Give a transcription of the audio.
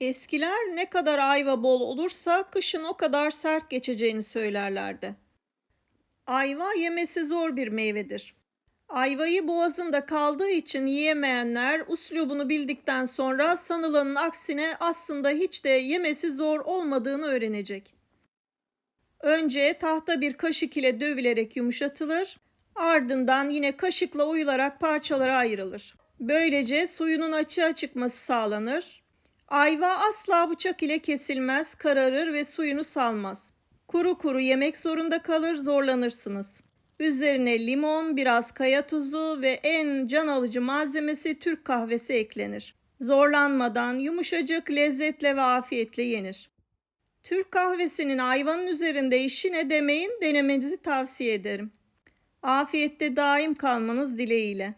Eskiler ne kadar ayva bol olursa kışın o kadar sert geçeceğini söylerlerdi. Ayva yemesi zor bir meyvedir. Ayvayı boğazında kaldığı için yiyemeyenler uslubunu bildikten sonra sanılanın aksine aslında hiç de yemesi zor olmadığını öğrenecek. Önce tahta bir kaşık ile dövülerek yumuşatılır, ardından yine kaşıkla oyularak parçalara ayrılır. Böylece suyunun açığa çıkması sağlanır. Ayva asla bıçak ile kesilmez, kararır ve suyunu salmaz. Kuru kuru yemek zorunda kalır, zorlanırsınız. Üzerine limon, biraz kaya tuzu ve en can alıcı malzemesi Türk kahvesi eklenir. Zorlanmadan yumuşacık lezzetle ve afiyetle yenir. Türk kahvesinin ayvanın üzerinde işi ne demeyin denemenizi tavsiye ederim. Afiyette daim kalmanız dileğiyle.